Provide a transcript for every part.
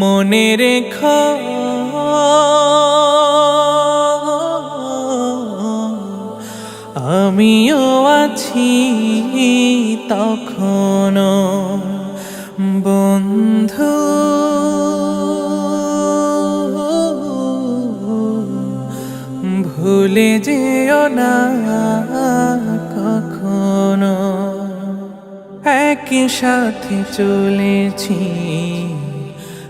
মনে রেখ। আমিও আছি তখনও বন্ধু। ভুলে যেও না কখনো। একই সাথে চলেছি।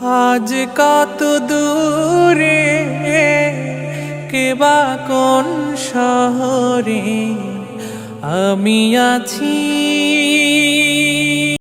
আজ কত দূরে কেবা কোন শহরে? আমি আছি